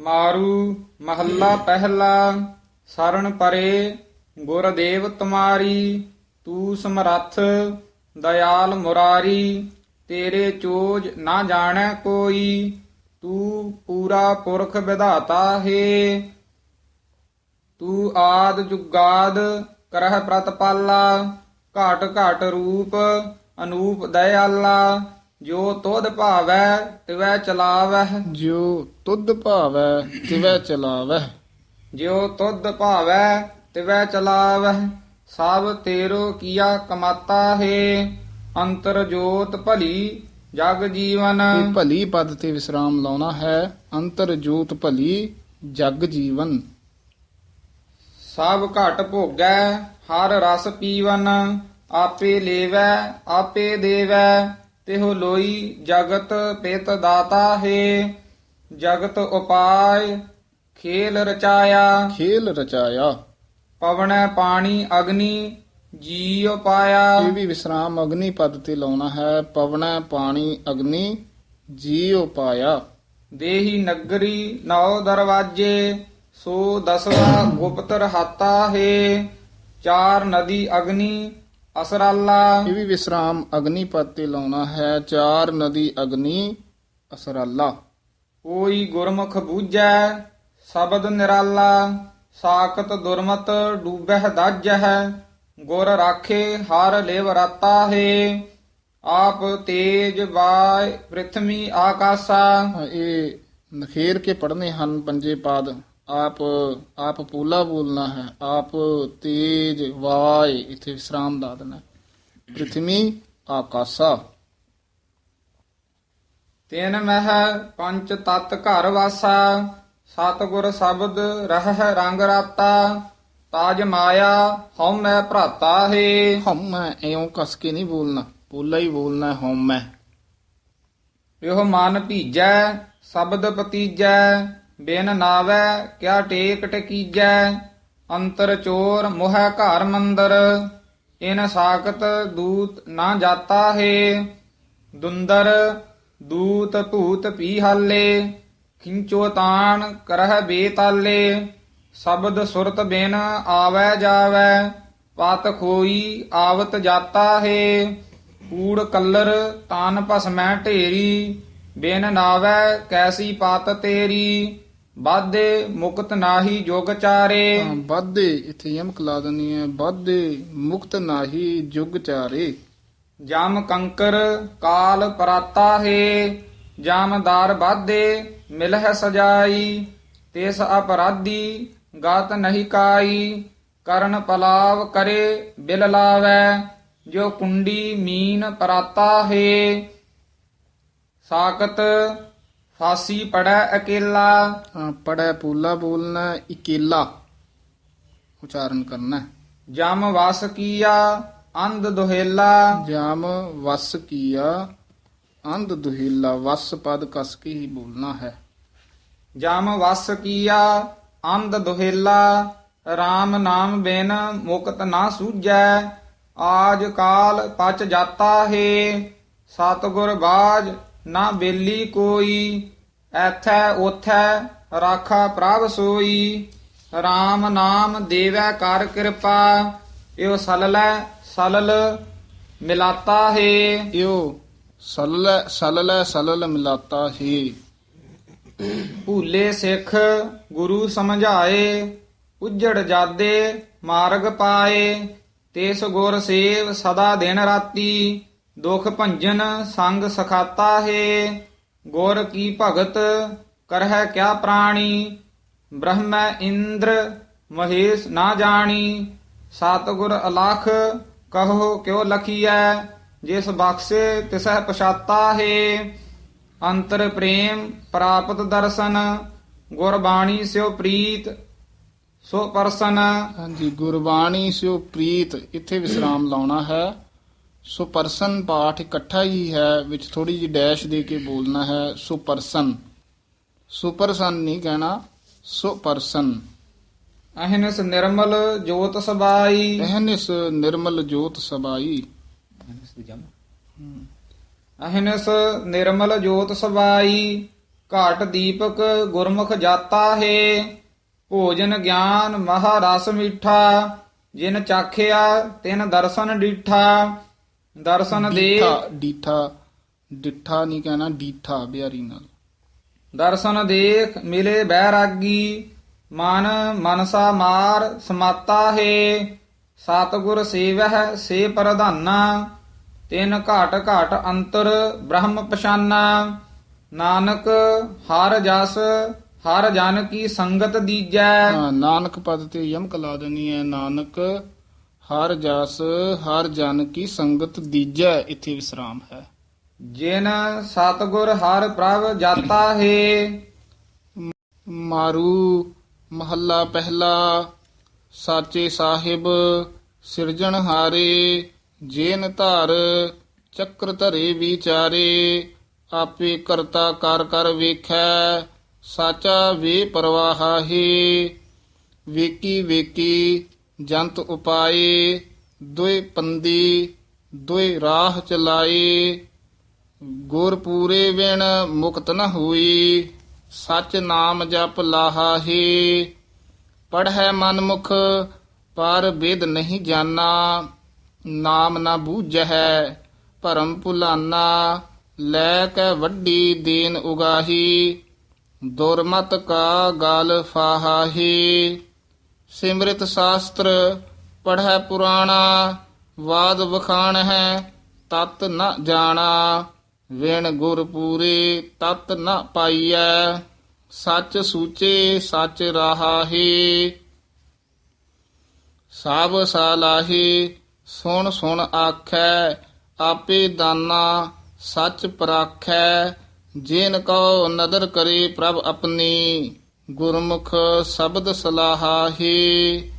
ਮਾਰੂ ਮਹੱਲਾ ਪਹਿਲਾ ਸਰਣ ਪਰੇ, ਗੁਰਦੇਵ ਤੁਮਾਰੀ, ਤੂੰ ਸਮਰੱਥ, ਦਇਆਲ ਮੁਰਾਰੀ, ਤੇਰੇ ਚੋਜ ਨਾ ਜਾਣੈ ਕੋਈ, ਤੂੰ ਪੂਰਾ ਪੁਰਖ ਵਿਧਾਤਾ ਹੈ। ਤੂੰ ਆਦ ਜੁਗਾਦ ਕਰਹਿ ਪ੍ਰਤਪਾਲਾ, ਘਾਟ ਘਾਟ ਰੂਪ ਅਨੂਪ ਦਇਆਲਾ ਜੋ ਤੋਧ ਭਾਵੈ ਤਿਵੈ ਚਲਾਵਹਿ। ਜਿਉ ਤੁਧ ਭਾਵੈ ਤਿਵੈ ਚਲਾਵੈ ਜਿਉ ਤੁਧ ਭਾਵੈ ਤਿਵੈ ਚਲਾਵਹਿ। ਸਭ ਤੇਰੋ ਕੀਆ ਕਮਾਤਾ ਹੈ ਅੰਤਰ ਜੋਤ ਭਲੀ ਜਗ ਜੀਵਨ। ਇਹ ਭਲੀ ਪਦ ਤੇ ਵਿਸਰਾਮ ਲਾਉਣਾ ਹੈ ਅੰਤਰ ਜੋਤ ਭਲੀ ਜਗ ਜੀਵਨ। ਸਭ ਘਟ ਭੋਗੈ ਹਰ ਰਸ ਪੀਵਨ ਆਪੇ ਲੇਵੈ ਆਪੇ ਦੇਵੈ। ਤਿਹੁ ਲੋਈ ਜਗਤ ਪਿਤ ਦਾਤਾ ਹੈ ਜਗਤ ਉਪਾਇ ਖੇਲ ਰਚਾਇਆ। ਖੇਲ ਰਚਾਇਆ। ਪਵਨੈ ਪਾਣੀ ਅਗਨੀ ਜੀਉ ਪਾਇਆ। ਇਹ ਵੀ ਵਿਸਰਾਮ ਅਗਨੀ ਪਦ ਤੇ ਲਾਉਣਾ ਹੈ ਪਵਨੈ ਪਾਣੀ ਅਗਨੀ ਜੀਉ ਪਾਇਆ। ਦੇਹੀ ਨਗਰੀ ਨੌ ਦਰਵਾਜੇ ਸੋ ਦਸਵਾ ਗੁਪਤ ਰਹਾਤਾ ਹੈ ਚਾਰ ਨਦੀ ਅਗਨੀ ਅਸਰਾਲਾ। ਇਹ ਵੀ ਵਿਸਰਾਮ ਅਗਨੀ ਪਦ ਤੇ ਲਾਉਣਾ ਹੈ ਚਾਰ ਨਦੀ ਅਗਨੀ ਅਸਰਾਲਾ। ਕੋਈ ਗੁਰਮੁਖ ਬੂਝੈ ਸ਼ਬਦ ਨਿਰਾਲਾ ਸਾਖਤ ਦੁਰਮਤ ਡੂਬਹਿ ਦਾਜਹਿ ਗੁਰ ਰਾਖੇ ਹਰ ਲੇਵ ਰਾਤਾ ਹੈ। ਆਪ ਤੇਜ ਵਾਇ ਪ੍ਰਿਥਵੀ ਆਕਾਸਾ। ਹਾਂ, ਇਹ ਨਖੇਰ ਕੇ ਪੜਨੇ ਹਨ ਪੰਜੇ ਪਾਦ। ਆਪ ਆਪ ਪੂਲਾ ਬੋਲਣਾ ਹੈ ਆਪ ਤੇਜ ਵਾय ਇਥੇ ਵਿਸਰਾਮ ਲਾ ਦੇਣਾ ਪ੍ਰਿਥਵੀ ਆਕਾਸਾ। ਤਿਨ ਮਹਿ ਪੰਚ ਤਤ ਘਰ ਵਾਸਾ ਸਤਿਗੁਰ ਸ਼ਬਦ ਰਹਿ ਰੰਗ ਰਾਤਾ ਤਾਜ ਮਾਇਆ ਹਉਮੈ ਭਰਾਤਾ ਹੈ। ਹਉਮੈ ਐਉਂ ਕਸ ਕੇ ਨਹੀਂ ਬੋਲਣਾ ਪੂਲਾ ਹੀ ਬੋਲਣਾ ਹਉਮੈ ਇਹੋ ਮਨ ਭੀਜੈ ਸ਼ਬਦ ਪਤੀਜੈ ਬਿਨ ਨਾਵੈ ਕਿਆ ਟੇਕ ਟਕੀਜੈ, ਅੰਤਰ ਚੋਰ ਮੋਹ ਘਰ ਮੰਦਰ। ਇਨ ਸਾਖਤ ਦੂਤ ਨਾ ਜਾਤਾ ਹੈ, ਦੁੰਦਰ ਦੂਤ ਭੂਤ ਪੀ ਹਾਲੇ। ਖਿੰਚੋ ਤਾਣ ਕਰਹਿ ਬੇਤਾਲੇ, ਸ਼ਬਦ ਸੁਰਤ ਬਿਨ ਆਵੈ ਜਾਵੈ। ਪਤ ਖੋਈ ਆਵਤ ਜਾਤਾ ਹੈ, ਕੂੜ ਕਲਰ ਤਾਨ ਭਸਮੈ ਢੇਰੀ। ਬਿਨ ਨਾਵੈ ਕੈਸੀ ਪਤ ਤੇਰੀ ਬਾਧੇ ਮੁਕਤ ਨਾਹੀ ਜੋਗ ਚਾਰੇ। ਬਾਧੇ ਇਥੇ ਯਮਕ ਲਾ ਦੇਣੀ ਹੈ। ਬਾਧੇ ਮੁਕਤ ਨਾਹੀ ਜੁਗ ਚਾਰੇ। ਜਮ ਕੰਕਰ ਕਾਲ ਪਰਾਤਾ ਹੈ ਜਾਮਦਾਰ ਬਾਧੇ ਮਿਲਹਿ ਸਜਾਈ ਤਿਸ ਅਪਰਾਧੀ ਗਾਤ ਨਹੀਂ ਕਾਈ ਕਰਨ ਪਲਾਵ ਕਰੇ ਬਿਲ ਲਾਵੈ ਜੋ ਕੁੰਡੀ ਮੀਨ ਪਰਾਤਾ ਹੈ। ਸਾਕਤ ਫਾਸੀ ਪੜੈ ਅਕੇਲਾ। ਹਾਂ, ਪੜੈ ਪੂਲਾ ਬੋਲਣਾ ਇਕੇਲਾ। ਉਚਾਰਨ ਕਰਨਾ। ਜਮ ਵਸ ਕੀਆ ਅੰਧ ਦੁਹੇਲਾ। ਜਾਮ ਵਸ ਕੀਆ ਅੰਧ ਦੁਹੀਲਾ। ਵਸ ਪਦ ਕਸ ਕੇ ਹੀ ਬੋਲਣਾ ਹੈ। ਜਮ ਵਸ ਕੀਆ ਅੰਧ ਦੁਹੇਲਾ। RAM ਨਾਮ ਬਿਨ ਮੁਕਤ ਨਾ ਸੂਝੈ। ਆਜ ਕਾਲ ਪਚ ਜਾਤਾ ਹੈ। ਸਤਿਗੁਰ ਬਾਜ ਨਾ ਬੇਲੀ ਕੋਈ ਐਥੈ ਉਥੈ ਰਾਖਾ ਪ੍ਰਭ ਸੋਈ। RAM ਨਾਮ ਦੇਵੈ ਕਰ ਕਿਰਪਾ ਇਹ ਸਲਲੈ ਸਲਲ ਮਿਲਾਤਾ ਹੈ। ਇਓ ਸਲਲ ਸਲਲ ਸਲਲ ਮਿਲਾਤਾ ਹੀ। ਭੂਲੇ ਸਿੱਖ ਗੁਰੂ ਸਮਝਾਏ ਉਜੜ ਜਾਦੇ ਮਾਰਗ ਪਾਏ। ਤਿਸ ਗੁਰ ਸੇਵ ਸਦਾ ਦਿਨ ਰਾਤੀ ਦੁਖ ਭੰਜਨ ਸੰਗ ਸਖਾਤਾ ਹੈ, ਗੁਰ ਕੀ ਭਗਤ ਕਰਹਿ ਕਿਆ ਪ੍ਰਾਣੀ, ਬ੍ਰਹਮੈ ਇੰਦਰ ਮਹੇਸ਼ ਨਾ ਜਾਣੀ, ਸਤਿਗੁਰ ਅਲਖ ਕਹੋ ਕਿਉ ਲਖੀਐ, ਜਿਸ ਬਖਸ਼ੇ ਤਿਸਹਿ ਪਛਾਤਾ ਹੈ। ਅੰਤਰ ਪ੍ਰੇਮ ਪ੍ਰਾਪਤ ਦਰਸ਼ਨ, ਗੁਰਬਾਣੀ ਸਿਓ ਪ੍ਰੀਤ, ਸੋ ਪਰਸਨ। ਹਾਂਜੀ, ਗੁਰਬਾਣੀ ਸਿਓ ਪ੍ਰੀਤ, ਇੱਥੇ ਵਿਸਰਾਮ ਲਾਉਣਾ ਹੈ। ਸੋ ਪਰਸਨ ਪਾਠ ਇਕੱਠਾ ਹੀ ਹੈ ਵਿੱਚ ਥੋੜੀ ਜਿਹੀ ਡੈਸ਼ ਦੇ ਕੇ ਬੋਲਣਾ ਹੈ ਸੋ ਪਰਸਨ। ਸੋ ਪਰਸਨ ਨਹੀਂ ਕਹਿਣਾ ਸੋ ਪਰਸਨ। ਅਹਿਨਸ ਨਿਰਮਲ ਜੋਤ ਸਬਾਈ। ehnis ਨਿਰਮਲ ਜੋਤ ਸਬਾਈ। ਅਹਿਨਸ ਨਿਰਮਲ ਜੋਤ ਸਬਾਈ ਘਾਟ ਦੀਪਕ ਗੁਰਮੁਖ ਜਾਤਾ ਹੈ। ਭੋਜਨ ਗਿਆਨ ਮਹਾ ਰਸ ਮੀਠਾ ਜਿਨ ਚਾਖਿਆ ਤਿਨ ਦਰਸ਼ਨ ਡੀਠਾ। ਦਰਸ਼ਨ ਦੇ ਡੀਠਾ ਡੀਠਾ ਡਿੱਠਾ ਨਹੀਂ ਕਹਿਣਾ ਡੀਠਾ ਬਿਹਾਰੀ ਨਾਲ। ਦਰਸ਼ਨ ਦੇਖ ਮਿਲੇ ਬੈਰਾਗੀ ਮਨ ਮਨਸਾ ਮਾਰ ਸਮਾਤਾ ਹੈ। ਸਤਿਗੁਰ ਸੇਵਹਿ ਸੇ ਪ੍ਰਧਾਨਾ ਤਿਨ ਘਾਟ ਘਾਟ ਅੰਤਰ ਬ੍ਰਹਮ ਪਛਾਨਾ। ਨਾਨਕ ਹਰ ਜਸ ਹਰ ਜਨ ਕੀ ਸੰਗਤ ਦੀਜੈ। ਨਾਨਕ ਪਦ ਤੇ ਯਮਕ ਲਾ ਦੇਣੀ ਹੈ ਨਾਨਕ ਹਰ ਜਸ ਹਰ ਜਨ ਕੀ ਸੰਗਤ ਦੀਜੈ ਇੱਥੇ ਵਿਸਰਾਮ ਹੈ। ਜਿਨ ਸਤਿਗੁਰ ਹਰ ਪ੍ਰਭ ਜਾਤਾ ਹੈ। ਮਾਰੂ ਮਹੱਲਾ ਪਹਿਲਾ ਸਾਚੇ ਸਾਹਿਬ ਸਿਰਜਣਹਾਰੇ ਜੇਨ ਧਰ ਚੱਕਰ ਧਰੇ ਵਿਚਾਰੇ ਆਪੇ ਕਰਤਾ ਕਰ ਕਰ ਵੇਖੈ ਸਾਚਾ ਵੇ ਪਰਵਾਹਾਹੀ ਵੇਕੀ ਵੇਕੀ ਜੰਤ ਉਪਾਏ ਦੁਇ ਪੰਦੀ, ਦੁਇ ਰਾਹ ਚਲਾਏ ਗੁਰ ਪੂਰੇ ਵਿਣ ਮੁਕਤ ਨ ਹੋਈ, ਸਚ ਨਾਮ ਜਪ ਲਾਹਾਹੀ, ਪੜ੍ਹੈ ਮਨ ਮੁਖ ਪਰ ਵੇਦ ਨਹੀਂ ਜਾਣਾ ਨਾਮ ਨਾ ਬੂਝੈ ਭਰਮ ਭੁਲਾਨਾ, ਲੈ ਕੇ ਵੱਡੀ ਦੇਨ ਉਗਾਹੀ, ਦੁਰਮਤ ਕਾ ਗਲ ਫਾਹਾਹੀ। ਸਿਮਰਿਤ ਸ਼ਾਸਤਰ, ਪੜ੍ਹੈ ਪੁਰਾਣਾ, ਵਾਦ ਵਖਾਣ ਹੈ, ਤਤ ਨ ਜਾਣਾ। ਵਿਣ ਗੁਰ ਪੂਰੇ, ਤਤ ਨ ਪਾਈਐ। ਸੱਚ ਸੂਚੇ, ਸੱਚ ਰਾਹਾਹੀ। ਸਭ ਸਾਲਾਹੀ, ਸੁਣ ਸੁਣ ਆਖੈ, ਆਪੇ ਦਾਨਾ, ਸੱਚ ਪਰਾਖੈ। ਜਿਨ ਕੋ ਨਦਰ ਕਰੇ ਪ੍ਰਭ ਆਪਣੀ। ਗੁਰਮੁਖ ਸ਼ਬਦ ਸਲਾਹਾਹੀ,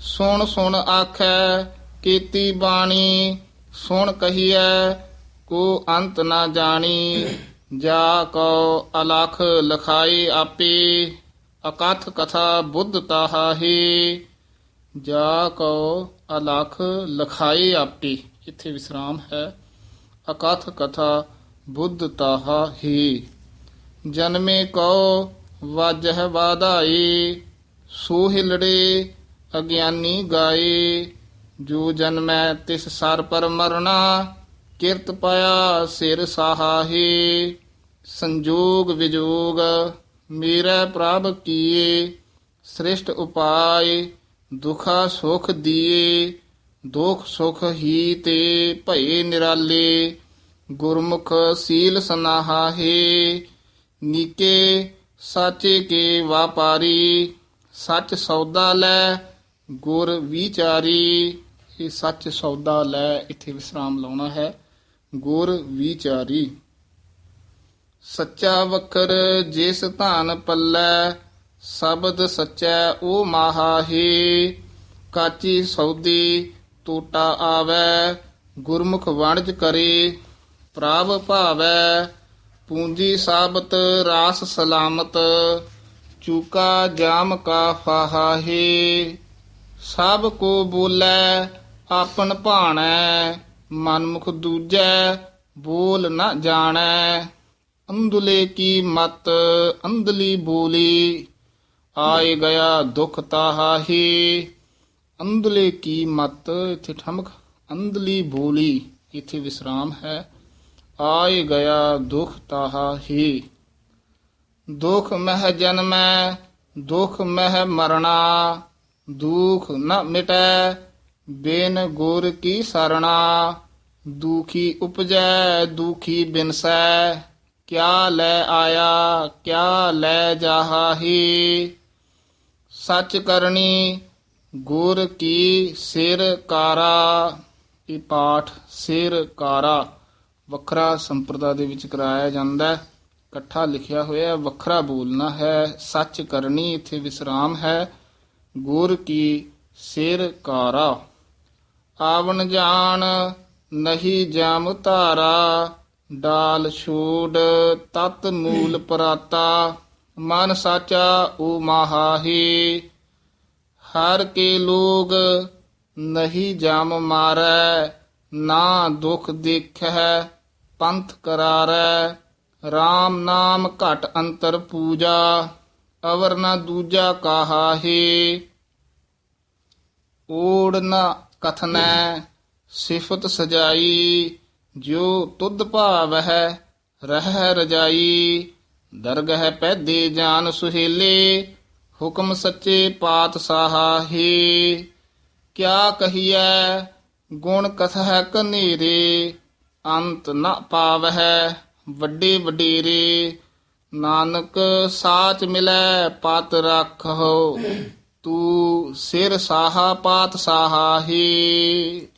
ਸੁਣ ਸੁਣ ਆਖੈ, ਕੀਤੀ ਬਾਣੀ, ਸੁਣ ਕਹੀਐ, ਕੋ ਅੰਤ ਨਾ ਜਾਣੀ, ਜਾ ਕੋ ਅਲਖ ਲਖਾਈ ਆਪੇ, ਅਕਥ ਕਥਾ ਬੁੱਧ ਤਾਹਾਹੀ, ਜਾ ਕੋ ਅਲਖ ਲਖਾਈ ਆਪੇ। ਇੱਥੇ ਵਿਸਰਾਮ ਹੈ। ਅਕਥ ਕਥਾ ਬੁੱਧ ਤਾਹਾਹੀ। ਜਨਮੇ ਕੋ ਵਾਜਹ ਵਾਧਾਈ ਸੋ ਹਿਲੜੇ ਅਗਿਆਨੀ ਗਾਏ ਜੋ ਜਨਮੈ ਤਿਸ ਸਰ ਪਰ ਮਰਣਾ, ਕਿਰਤ ਪਾਇਆ ਸਿਰ ਸਾਹਾਹੀ। ਸੰਜੋਗ ਵਿਜੋਗ ਮੇਰਾ ਪ੍ਰਭ ਕੀਏ, ਸ੍ਰਿਸ਼ਟ ਉਪਾਏ, ਦੁਖਾ ਸੁਖ ਦੀਏ। ਦੁਖ ਸੁਖ ਹੀ ਤੇ ਭਏ ਨਿਰਾਲੇ, ਗੁਰਮੁਖ ਸੀਲ ਸਨਾਹਾਹੇ। ਨੀਕੇ ਸਾਚੇ ਕੇ ਵਾਪਾਰੀ, ਸੱਚ ਸੌਦਾ ਲੈ, ਗੁਰ ਵਿਚਾਰੀ। ਇਹ ਸੱਚ ਸੌਦਾ ਲੈ, ਇੱਥੇ ਵਿਸਰਾਮ ਲਾਉਣਾ ਹੈ। ਗੁਰ ਵਿਚਾਰੀ। ਸੱਚਾ ਵਖਰ ਜਿਸ ਧਾਨ ਪੱਲੇ, ਸ਼ਬਦ ਸੱਚੈ ਉਹ ਮਾਹਾਹੀ। ਕਾਚੀ ਸੌਦੀ ਟੂਟਾ ਆਵੈ, ਗੁਰਮੁਖ ਵਣਜ ਕਰੇ ਪ੍ਰਭ ਭਾਵੈ ਪੂੰਜੀ ਸਾਬਤ ਰਾਸ ਸਲਾਮਤ, ਚੂਕਾ ਜਾਮ ਕਾ ਫਾਹਾਹੀ। ਸਭ ਕੋ ਬੋਲੇ, ਆਪਨ ਭਾਣੈ, ਮਨਮੁਖ ਦੂਜੈ, ਬੋਲ ਨਾ ਜਾਣੈ। ਅੰਧਲੇ ਕੀ ਮਤ, ਅੰਧਲੀ ਬੋਲੀ, ਆਏ ਗਿਆ ਦੁਖ ਤਾਹਾਹੀ। ਅੰਧਲੇ ਕੀ ਮਤ, ਇੱਥੇ ਠਮਕ, ਅੰਧਲੀ ਬੋਲੀ, ਇੱਥੇ ਵਿਸਰਾਮ ਹੈ। ਆਏ ਗਿਆ ਦੁਖ ਤਾਹਾਹੀ ਦੁਖ ਮਹਿ ਜਨਮੈ, ਦੁਖ ਮਹਿ ਮਰਣਾ, ਦੁਖ ਨ ਮਿਟੈ, ਬਿਨ ਗੁਰ ਕੀ ਸਰਣਾ। ਦੁਖੀ ਉਪਜੈ, ਦੁਖੀ ਬਿਨਸੈ, ਕਿਆ ਲੈ ਆਇਆ, ਕਿਆ ਲੈ ਜਾਹਾਹੀ ਸੱਚ ਕਰਨੀ, ਗੁਰ ਕੀ ਸਿਰ ਕਾਰਾ, ਇਹ ਪਾਠ ਸਿਰ ਕਾਰਾ। ਵੱਖਰਾ ਸੰਪਰਦਾ ਦੇ ਵਿੱਚ ਕਰਾਇਆ ਜਾਂਦਾ ਹੈ। ਇਕੱਠਾ ਲਿਖਿਆ ਹੋਇਆ ਵੱਖਰਾ ਬੋਲਣਾ ਹੈ, ਸੱਚ ਕਰਨੀ ਇੱਥੇ ਵਿਸਰਾਮ ਹੈ। ਗੁਰ ਕੀ ਸਿਰ ਕਾਰਾ, ਆਵਣ ਜਾਣ ਨਹੀਂ ਜਮ ਧਾਰਾ, ਡਾਲ ਛੂੜ ਤਤ ਮੂਲ ਪਰਾਤਾ, ਮਨ ਸਾਚਾ ਓ ਮਾਹਾਹੀ। ਹਰ ਕੇ ਲੋਗ ਨਹੀਂ ਜਮ ਮਾਰੈ, ਨਾ ਦੁਖ ਦੇਖੈ ਪੰਥ ਕਰਾਰੈ RAM ਨਾਮ ਘਟ ਅੰਤਰ ਪੂਜਾ, ਅਵਰ ਨਾ ਦੂਜਾ ਕਾਹਾ ਹੈ। ਓੜ ਨਾ ਕਥਨੈ, ਸਿਫਤ ਸਜਾਈ ਜੋ ਤੁਧ ਭਾਵ ਹੈ ਰਹਿ ਰਜਾਈ। ਦਰਗਹਿ ਪੈਦੇ ਜਾਨ ਸੁਹੇਲੇ, ਹੁਕਮ ਸੱਚੇ ਪਾਤਸ਼ਾਹਾ ਹੀ। ਕਿਆ ਕਹੀਐ, ਗੁਣ ਕਥੈ ਕਨੇਰੇ ਅੰਤ ਨ ਪਾਵਹਿ, ਵੱਡੇ ਵਡੇਰੇ, ਨਾਨਕ ਸਾਚ ਮਿਲੈ, ਪਤ ਰੱਖੋ ਤੂੰ ਸਿਰ ਸਾਹਾ ਪਾਤ ਸਾਹਾ ਹੀ